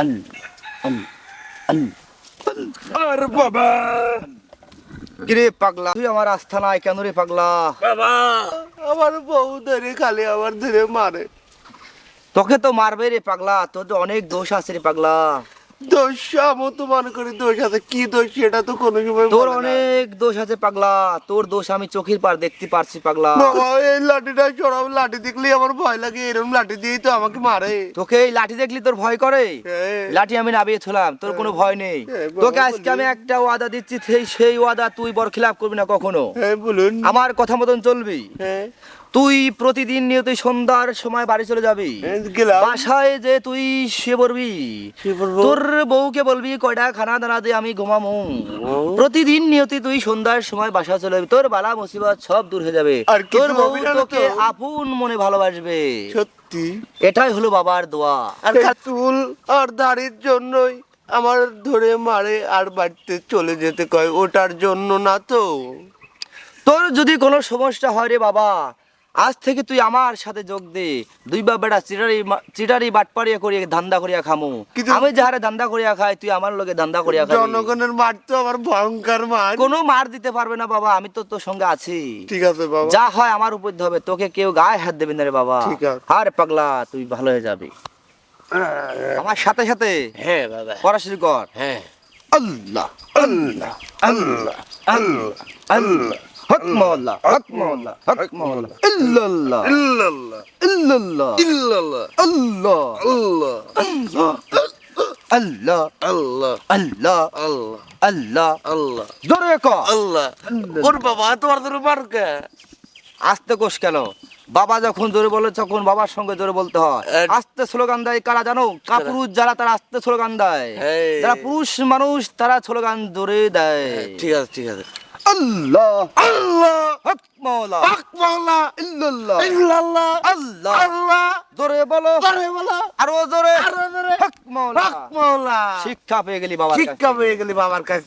আল আল আল আর বাবা। কিরে পাগলা তুই আমার আস্থা নাই কেন রে পাগলা? বাবা আমার বউ ধরে খালি আমার ধরে মারে। তোকে তো মারবে রে পাগলা তোর তো অনেক দোষ আছে রে পাগলা। দোষ আমি তো মনে করি দোষ আছে। কি দোষ সেটা তো কোনো সময় তোর অনেক দোষ আছে পাগলা। তোর দোষ আমি চোখের পার দেখতে পারছি পাগলা। এই লাঠিটা সরাব লাঠি দেখলে আমার ভয় লাগে। এরকম লাঠি দিয়েই তো আমাকে মারে। তোকে এই লাঠি দেখলি তোর ভয় করে? হ্যাঁ। লাঠি আমি নামিয়ে ছিলাম তোর কোনো ভয় নেই। হ্যাঁ, তোকে আজকে আমি একটা ওয়াদা দিচ্ছি সেই সেই ওয়াদা তুই বর খিলাপ করবি না কখনো। হ্যাঁ বলুন। আমার কথা মতন চলবি। হ্যাঁ। তুই প্রতিদিন নিয়ে তুই সন্ধ্যার সময় বাড়ি চলে যাবি। হ্যাঁ, বাসায় যে তুই শুয়ে পড়বি। তোর বউকে বলবি কয়টা খানা দানা দিয়ে আমি ঘুমামু। প্রতিদিন নিয়তি তুই সন্ধ্যার সময় বাসা চলে যাবি। তোর বালা মুসিবত সব দূর হয়ে যাবে। আর তোর বউ? তোকে আপন মনে ভালোবাসবে। সত্যি? এটাই হলো বাবার দোয়া। আর চুল আর দাড়ির জন্যই আমার ধরে মারে আর বাড়িতে চলে যেতে কয় ওটার জন্য না তো। তোর যদি কোনো সমস্যা হয় রে বাবা আজ থেকে তুই আমার সাথে যোগ দে। দুই বাবাটা চিটারি চিটারি বাটপাড়িয়া করিয়া ধান্দা করিয়া খামু। আমি যাহারে ধান্দা করিয়া খাই তুই আমার লগে ধান্দা করিয়া খাই জনগণের মার তো আমার ভয়ঙ্কর মার কোনো মার দিতে পারবে না বাবা আমি তো তোর সঙ্গে আছি। ঠিক আছে বাবা। যা হয় আমার উপর হবে তোকে কেউ গায়ে হাত দেবে না রে বাবা। ঠিক আছে। আরে পাগলা তুই ভালো হয়ে যাবি। আমার সাথে সাথে হ্যাঁ বাবা। পড়া কর। হ্যাঁ। আল্লাহ আল্লাহ আল্লাহ আল্লাহ আল্লাহ। হক হক হক ইল্লাল্লাহ ইল্লাল্লাহ ইল্লাল্লাহ ইল্লাল্লাহ আল্লাহ আল্লাহ আল্লাহ আল্লাহ আল্লাহ আল্লাহ আল্লাহ আল্লাহ জোরে ক। আল্লাহ ওর বাবা তোমার ধরে মারকে? আস্তে কোষ কেন? বাবা যখন জোরে বলে তখন বাবার সঙ্গে জোরে বলতে হয়। আস্তে স্লোগান দেয় কারা জানো? কাপুরুষ যারা তারা আস্তে স্লোগান দেয়। যারা পুরুষ মানুষ তারা স্লোগান জোরে দেয়। ঠিক আছে ঠিক আছে। আল্লাহ আল্লাহ। হক মাওলা। হক মাওলা। ইল্লাল্লাহ। ইল্লাল্লাহ। আল্লাহ। আল্লাহ। জোরে বলো। জোরে বলা। আরও জোরে। আরও জোরে। হক মাওলা। হক মাওলা। শিক্ষা পেয়ে গেলি বাবা শিক্ষা পেয়ে গেলি বাবার কাছ